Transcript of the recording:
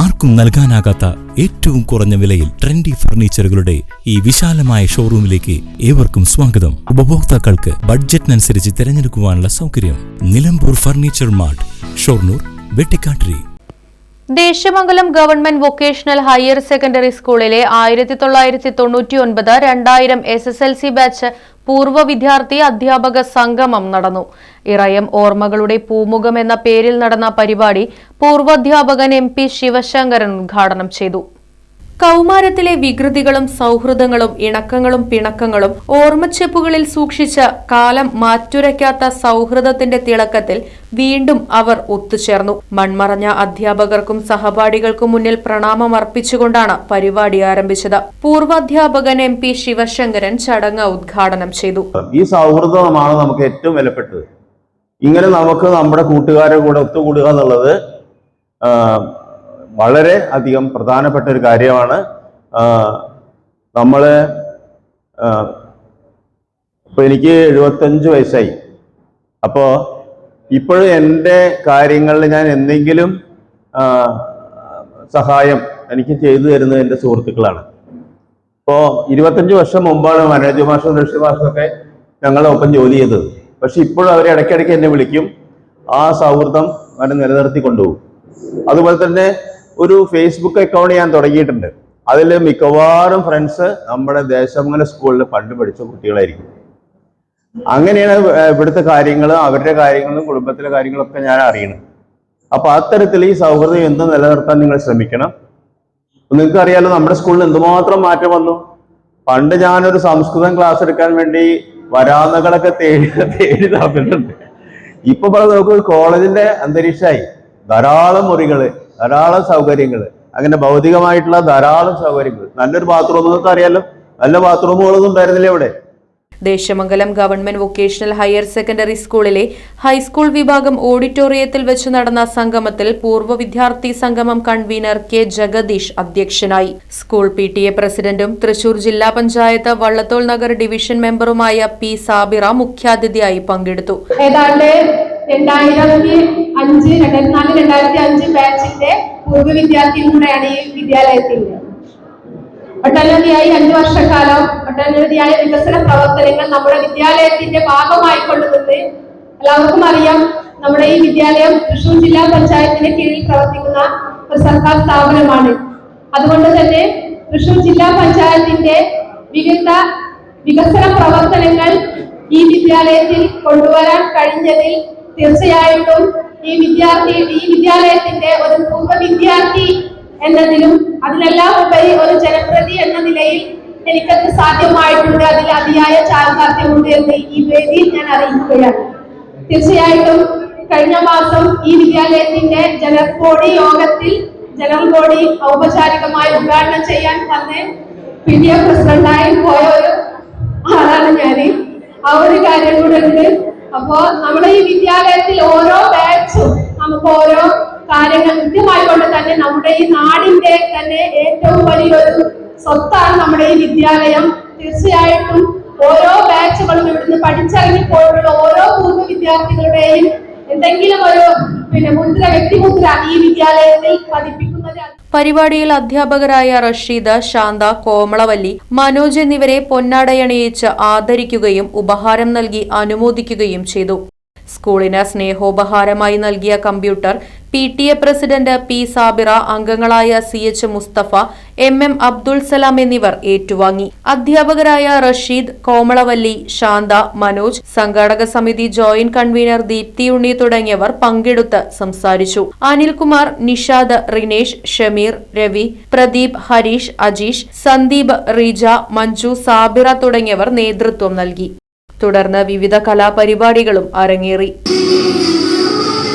ആർക്കും നൽകാനാകാത്ത ഏറ്റവും കുറഞ്ഞ വിലയിൽ ട്രെൻഡി ഫർണിച്ചറുകളുടെ ഈ വിശാലമായ ഷോറൂമിലേക്ക് ഏവർക്കും സ്വാഗതം. ഉപഭോക്താക്കൾക്ക് ബഡ്ജറ്റിനനുസരിച്ച് തിരഞ്ഞെടുക്കുവാനുള്ള സൗകര്യം Nilambur furniture mart Shoranur Vettikattiri. Desamangalam government vocational higher secondary സ്കൂളിലെ ആയിരത്തി തൊള്ളായിരത്തി തൊണ്ണൂറ്റി ഒൻപത് രണ്ടായിരം S S L C batch പൂർവ വിദ്യാർത്ഥി അധ്യാപക സംഗമം നടന്നു. ഇറയം ഓർമ്മകളുടെ പൂമുഖം എന്ന പേരിൽ നടന്ന പരിപാടി പൂർവാധ്യാപകൻ എം പി ശിവശങ്കരൻ ഉദ്ഘാടനം ചെയ്തു. കൗമാരത്തിലെ വികൃതികളും സൗഹൃദങ്ങളും ഇണക്കങ്ങളും പിണക്കങ്ങളും ഓർമ്മച്ചെപ്പുകളിൽ സൂക്ഷിച്ച കാലം മാറ്റുരയ്ക്കാത്ത സൗഹൃദത്തിന്റെ തിളക്കത്തിൽ വീണ്ടും അവർ ഒത്തുചേർന്നു. മൺമറഞ്ഞ അധ്യാപകർക്കും സഹപാഠികൾക്കും മുന്നിൽ പ്രണാമം അർപ്പിച്ചുകൊണ്ടാണ് പരിപാടി ആരംഭിച്ചത്. പൂർവാധ്യാപകൻ എം പി ശിവശങ്കരൻ ചടങ്ങ് ഉദ്ഘാടനം ചെയ്തു. ഈ സൗഹൃദമാണ് നമുക്ക് ഏറ്റവും വിലപ്പെട്ടത്. ഇങ്ങനെ നമുക്ക് നമ്മുടെ കൂട്ടുകാരെ കൂടെ ഒത്തുകൂടുക എന്നുള്ളത് വളരെ അധികം പ്രധാനപ്പെട്ട ഒരു കാര്യമാണ്. നമ്മൾ ഇപ്പോൾ എനിക്ക് എഴുപത്തഞ്ച് വയസ്സായി. അപ്പോൾ ഇപ്പോഴും എന്റെ കാര്യങ്ങളിൽ ഞാൻ എന്തെങ്കിലും സഹായം എനിക്ക് ചെയ്തു തരുന്നത് എന്റെ സുഹൃത്തുക്കളാണ്. ഇപ്പോ ഇരുപത്തഞ്ച് വർഷം മുമ്പാണ് മനോജ് മാഷും ഋഷി മാഷും ഒക്കെ ഞങ്ങളുടെ ഒപ്പം ജോലി ചെയ്തത്. പക്ഷെ ഇപ്പോഴും അവർ ഇടയ്ക്കിടയ്ക്ക് എന്നെ വിളിക്കും. ആ സൗഹൃദം അവരെ നിലനിർത്തി കൊണ്ടുപോകും. അതുപോലെ തന്നെ ഒരു ഫേസ്ബുക്ക് അക്കൗണ്ട് ഞാൻ തുടങ്ങിയിട്ടുണ്ട്. അതിൽ മിക്കവാറും ഫ്രണ്ട്സ് നമ്മുടെ ദേശമംഗല സ്കൂളിൽ പണ്ട് പഠിച്ച കുട്ടികളായിരിക്കും. അങ്ങനെയാണ് ഇവിടുത്തെ കാര്യങ്ങൾ അവരുടെ കാര്യങ്ങളും കുടുംബത്തിലെ കാര്യങ്ങളൊക്കെ ഞാൻ അറിയണം അപ്പൊ അത്തരത്തിൽ ഈ സൗഹൃദം എന്ത് നിലനിർത്താൻ നിങ്ങൾ ശ്രമിക്കണം? നിങ്ങൾക്ക് അറിയാലോ നമ്മുടെ സ്കൂളിൽ എന്തുമാത്രം മാറ്റം വന്നു? പണ്ട് ഞാനൊരു സംസ്കൃതം ക്ലാസ് എടുക്കാൻ വേണ്ടി വരാന്നകളൊക്കെ തേടി തേടി നടന്നിട്ടുണ്ട്. ഇപ്പൊ പറഞ്ഞ നമുക്ക് ഒരു കോളേജിന്റെ അന്തരീക്ഷമായി ധാരാളം മുറികൾ ധാരാളം സൗകര്യങ്ങൾ അങ്ങനെ ഭൗതികമായിട്ടുള്ള ധാരാളം സൗകര്യങ്ങൾ നല്ലൊരു ബാത്റൂം എന്നൊക്കെ അറിയാലോ? നല്ല ബാത്റൂമുകളൊന്നും ഉണ്ടായിരുന്നില്ല ഇവിടെ. Desamangalam government vocational higher secondary സ്കൂളിലെ ഹൈസ്കൂൾ വിഭാഗം ഓഡിറ്റോറിയത്തിൽ വെച്ച് നടന്ന സംഗമത്തിൽ പൂർവ വിദ്യാർത്ഥി സംഗമം കൺവീനർ കെ ജഗദീഷ് അധ്യക്ഷനായി. സ്കൂൾ പി ടി എ പ്രസിഡന്റും തൃശൂർ ജില്ലാ പഞ്ചായത്ത് വള്ളത്തോൾ നഗർ ഡിവിഷൻ മെമ്പറുമായ പി സാബിറ മുഖ്യാതിഥിയായി പങ്കെടുത്തു. ഏതാണ്ട് രണ്ടായിരത്തി അഞ്ച് രണ്ടായിരത്തി നാല് രണ്ടായിരത്തി അഞ്ച് ബാച്ചിന്റെ പൂർവ വിദ്യാർത്ഥിയും കൂടെയാണ് ഈ വിദ്യാലയത്തിന്റെ ഒട്ടനവധിയായി അഞ്ചു വർഷക്കാലം ഒട്ടനവധിയായ വികസന പ്രവർത്തനങ്ങൾ നമ്മുടെ വിദ്യാലയത്തിന്റെ ഭാഗമായി നിന്ന് എല്ലാവർക്കും അറിയാം. നമ്മുടെ ഈ വിദ്യാലയം തൃശൂർ ജില്ലാ പഞ്ചായത്തിന് കീഴിൽ പ്രവർത്തിക്കുന്ന ഒരു സർക്കാർ സ്ഥാപനമാണ്. അതുകൊണ്ട് തന്നെ തൃശൂർ ജില്ലാ പഞ്ചായത്തിന്റെ വിവിധ വികസന പ്രവർത്തനങ്ങൾ ഈ വിദ്യാലയത്തിൽ കൊണ്ടുവരാൻ കഴിഞ്ഞതിൽ തീർച്ചയായിട്ടും ഈ വിദ്യാർത്ഥി ഈ വിദ്യാലയത്തിന്റെ ഒരു പൂർവ വിദ്യാർത്ഥി എന്നതിലും അതിലെല്ലാം ഉപരി ഒരു ജനപ്രതി എന്ന നിലയിൽ എനിക്കത് സാധ്യമായിട്ടുണ്ട്. അതിൽ അതിയായ ചാരിതാർത്ഥ്യമുണ്ട് എന്ന് ഈ വേദിയിൽ ഞാൻ അറിയിക്കുകയാണ്. തീർച്ചയായിട്ടും കഴിഞ്ഞ മാസം ഈ വിദ്യാലയത്തിന്റെ ജനറൽ ബോഡി യോഗത്തിൽ ജനറൽ ബോഡി ഔപചാരികമായി ഉദ്ഘാടനം ചെയ്യാൻ വന്ന് പി. D A. പ്രസിഡന്റായി പോയ ഒരു ആളാണ് ഞാൻ ആ ഒരു കാര്യം കൂടെ അപ്പോ നമ്മുടെ ഈ വിദ്യാലയത്തിൽ ഓരോ ബാച്ചും നമുക്ക് ഓരോ കാര്യങ്ങൾ കൃത്യമായിക്കൊണ്ട് തന്നെ നമ്മുടെ ഈ നാടിന്റെ തന്നെ ഏറ്റവും വലിയൊരു സ്വത്താണ് നമ്മുടെ ഈ വിദ്യാലയം. തീർച്ചയായിട്ടും ഓരോ ബാച്ചുകളും ഇവിടുന്ന് പഠിച്ചിറങ്ങി പോയിട്ടുള്ള ഓരോ പൂർവ വിദ്യാർത്ഥികളുടെയും എന്തെങ്കിലും ഒരു പിന്നെ മുദ്ര വ്യക്തിമുദ്ര ഈ വിദ്യാലയത്തിൽ പതിപ്പിക്കുന്നത് പരിപാടിയിൽ അധ്യാപകരായ റഷീദ ശാന്ത കോമളവല്ലി മനോജ് എന്നിവരെ പൊന്നാടയണിയിച്ച് ആദരിക്കുകയും ഉപഹാരം നൽകി അനുമോദിക്കുകയും ചെയ്തു. സ്കൂളിന് സ്നേഹോപഹാരമായി നൽകിയ computer P T A president P Sabira അംഗങ്ങളായ C H Mustafa M M Abdul Salam എന്നിവർ ഏറ്റുവാങ്ങി. അധ്യാപകരായ റഷീദ് കോമളവല്ലി ശാന്ത മനോജ് സംഘാടക സമിതി ജോയിന്റ് കൺവീനർ ദീപ്തി ഉണ്ണി തുടങ്ങിയവർ പങ്കെടുത്ത് സംസാരിച്ചു. അനിൽകുമാർ നിഷാദ് റിനേഷ് ഷമീർ രവി പ്രദീപ് ഹരീഷ് അജീഷ് സന്ദീപ് റീജ മഞ്ജു സാബിറ തുടങ്ങിയവർ നേതൃത്വം നൽകി. തുടർന്ന് വിവിധ കലാപരിപാടികളും അരങ്ങേറി.